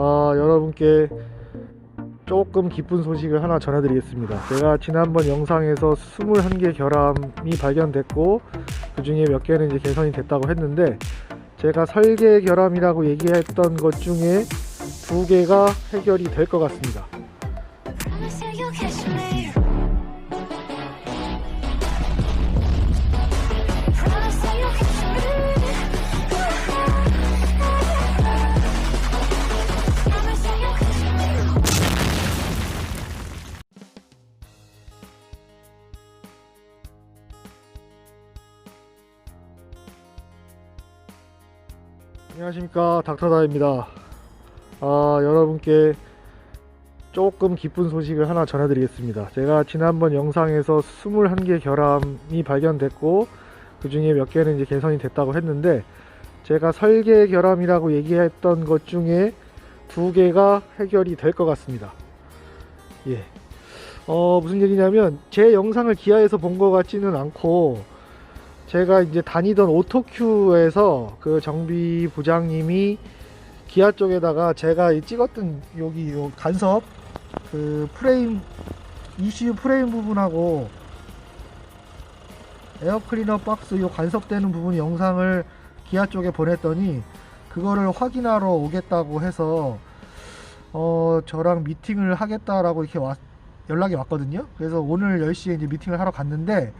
아, 여러분께 조금 기쁜 소식을 하나 전해드리겠습니다. 제가 지난번 영상에서 21개 결함이 발견됐고 그 중에 몇 개는 이제 개선이 됐다고 했는데 제가 설계 결함이라고 얘기했던 것 중에 두 개가 해결이 될 것 같습니다. 안녕하십니까 닥터다입니다. 아 여러분께 조금 기쁜 소식을 하나 전해드리겠습니다. 제가 지난번 영상에서 21개 결함이 발견됐고 그 중에 몇 개는 이제 개선이 됐다고 했는데 제가 설계 결함이라고 얘기했던 것 중에 두 개가 해결이 될 것 같습니다. 예. 어 무슨 얘기냐면 제 영상을 기아에서 본 것 같지는 않고 제가 이제 다니던 오토큐에서 그 정비 부장님이 기아 쪽에다가 제가 이 찍었던 여기 요 간섭 그 프레임 ECU 프레임 부분하고 에어클리너 박스 요 간섭되는 부분 영상을 기아 쪽에 보냈더니 그거를 확인하러 오겠다고 해서 어 저랑 미팅을 하겠다라고 이렇게 왔, 연락이 왔거든요. 그래서 오늘 10시에 이제 미팅을 하러 갔는데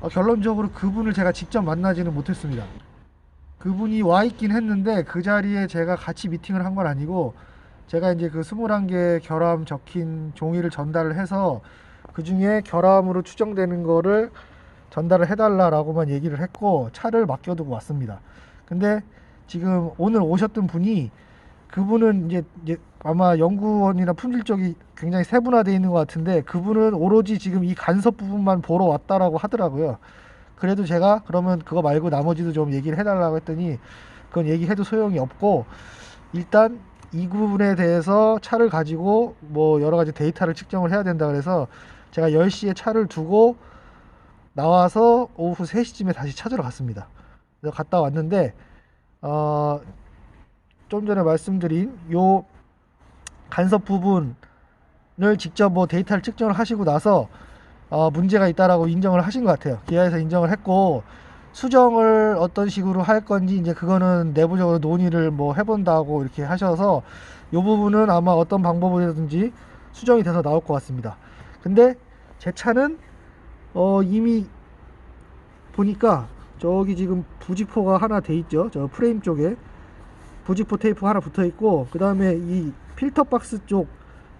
어, 결론적으로 그분을 제가 직접 만나지는 못했습니다. 그분이 와 있긴 했는데 그 자리에 제가 같이 미팅을 한 건 아니고 제가 이제 그 21개 결함 적힌 종이를 전달을 해서 그 중에 결함으로 추정되는 거를 전달을 해달라라고만 얘기를 했고 차를 맡겨두고 왔습니다. 근데 지금 오늘 오셨던 분이 그분은 이제, 이제 아마 연구원이나 품질 쪽이 굉장히 세분화되어 있는 것 같은데 그분은 오로지 지금 이 간섭 부분만 보러 왔다라고 하더라고요. 그래도 제가 그러면 그거 말고 나머지도 좀 얘기를 해달라고 했더니 그건 얘기해도 소용이 없고 일단 이 부분에 대해서 차를 가지고 뭐 여러 가지 데이터를 측정을 해야 된다 그래서 제가 10시에 차를 두고 나와서 오후 3시쯤에 다시 찾으러 갔습니다. 그래서 갔다 왔는데 어, 좀 전에 말씀드린 요 간섭 부분을 직접 뭐 데이터를 측정을 하시고 나서 어, 문제가 있다라고 인정을 하신 것 같아요. 기아에서 인정을 했고 수정을 어떤 식으로 할 건지 이제 그거는 내부적으로 논의를 뭐 해본다고 이렇게 하셔서 이 부분은 아마 어떤 방법이라든지 수정이 돼서 나올 것 같습니다. 근데 제 차는 어, 이미 보니까 저기 지금 부직포가 하나 돼 있죠. 저 프레임 쪽에 부직포 테이프 하나 붙어 있고 그 다음에 이 필터 박스 쪽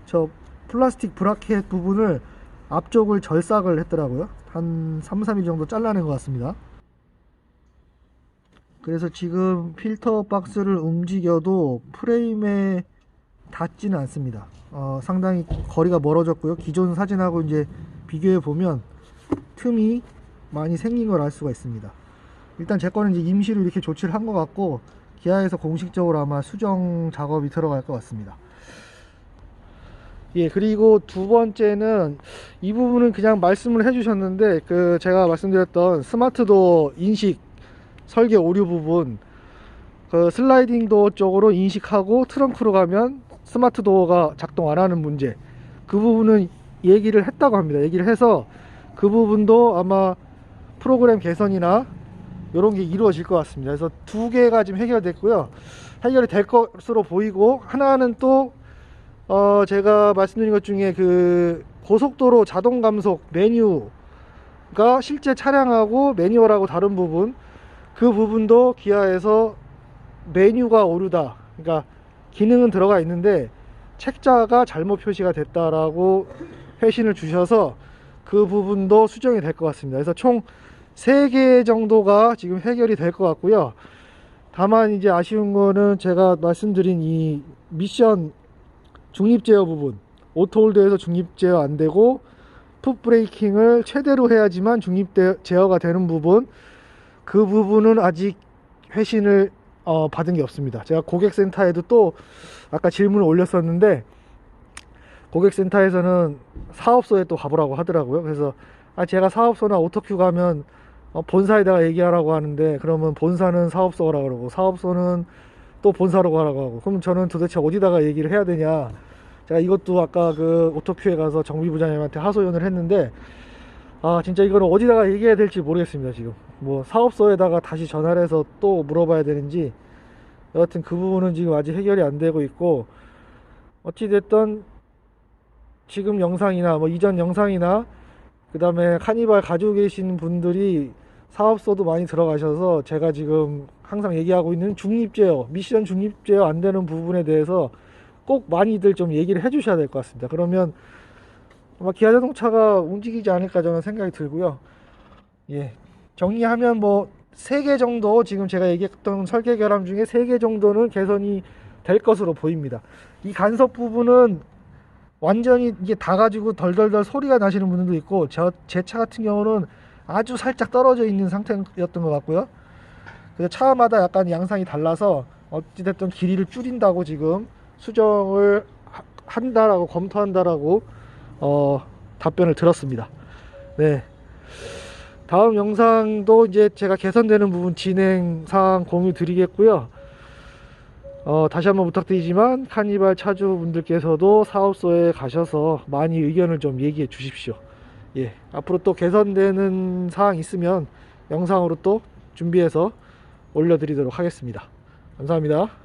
저 플라스틱 브라켓 부분을 앞쪽을 절삭을 했더라고요. 한 3, 3일 정도 잘라낸 것 같습니다. 그래서 지금 필터 박스를 움직여도 프레임에 닿지는 않습니다. 어, 상당히 거리가 멀어졌고요. 기존 사진하고 이제 비교해 보면 틈이 많이 생긴 걸 알 수가 있습니다. 일단 제 거는 이제 임시로 이렇게 조치를 한 것 같고 기아에서 공식적으로 아마 수정 작업이 들어갈 것 같습니다. 예, 그리고 두 번째는 이 부분은 그냥 말씀을 해주셨는데 그 제가 말씀드렸던 스마트도 인식 설계 오류 부분 그 슬라이딩 도어 쪽으로 인식하고 트렁크로 가면 스마트 도어가 작동 안 하는 문제 그 부분은 얘기를 했다고 합니다. 얘기를 해서 그 부분도 아마 프로그램 개선이나 이런 게 이루어질 것 같습니다. 그래서 두 개가 지금 해결됐고요. 해결이 될 것으로 보이고 하나는 또 어, 제가 말씀드린 것 중에 그 고속도로 자동 감속 메뉴가 실제 차량하고 매뉴얼하고 다른 부분 그 부분도 기아에서 메뉴가 오류다. 그러니까 기능은 들어가 있는데 책자가 잘못 표시가 됐다라고 회신을 주셔서 그 부분도 수정이 될 것 같습니다. 그래서 총 3개 정도가 지금 해결이 될 것 같고요. 다만 이제 아쉬운 거는 제가 말씀드린 이 미션 중립 제어 부분 오토홀드에서 중립 제어 안 되고 풋 브레이킹을 최대로 해야지만 중립 대- 제어가 되는 부분 그 부분은 아직 회신을 어, 받은 게 없습니다. 제가 고객센터에도 또 아까 질문을 올렸었는데 고객센터에서는 사업소에 또 가보라고 하더라고요. 그래서 아 제가 사업소나 오토큐 가면 어, 본사에다가 얘기하라고 하는데 그러면 본사는 사업소라 그러고 사업소는 또 본사로 가라고 하고. 그럼 저는 도대체 어디다가 얘기를 해야 되냐. 제가 이것도 아까 그 오토큐에 가서 정비부장님한테 하소연을 했는데 아 진짜 이거는 어디다가 얘기해야 될지 모르겠습니다 지금. 뭐 사업소에다가 다시 전화를 해서 또 물어봐야 되는지. 여하튼 그 부분은 지금 아직 해결이 안 되고 있고 어찌됐든 지금 영상이나 뭐 이전 영상이나 그 다음에 카니발 가지고 계신 분들이 사업소도 많이 들어가셔서 제가 지금 항상 얘기하고 있는 중립제어 미션 중립제어 안 되는 부분에 대해서 꼭 많이들 좀 얘기를 해 주셔야 될 것 같습니다. 그러면 아마 기아 자동차가 움직이지 않을까 저는 생각이 들고요. 예 정리하면 뭐세개 정도 지금 제가 얘기했던 설계 결함 중에 세개 정도는 개선이 될 것으로 보입니다. 이 간섭 부분은 완전히 이게 다 가지고 덜덜덜 소리가 나시는 분들도 있고 제차 같은 경우는 아주 살짝 떨어져 있는 상태였던 것 같고요. 그래서 차마다 약간 양상이 달라서 어찌됐든 길이를 줄인다고 지금 수정을 하- 한다라고 검토한다라고 어, 답변을 들었습니다. 네. 다음 영상도 이제 제가 개선되는 부분 진행 사항 공유 드리겠고요. 어, 다시 한번 부탁드리지만 카니발 차주분들께서도 사업소에 가셔서 많이 의견을 좀 얘기해 주십시오. 예, 앞으로 또 개선되는 사항 있으면 영상으로 또 준비해서 올려드리도록 하겠습니다. 감사합니다.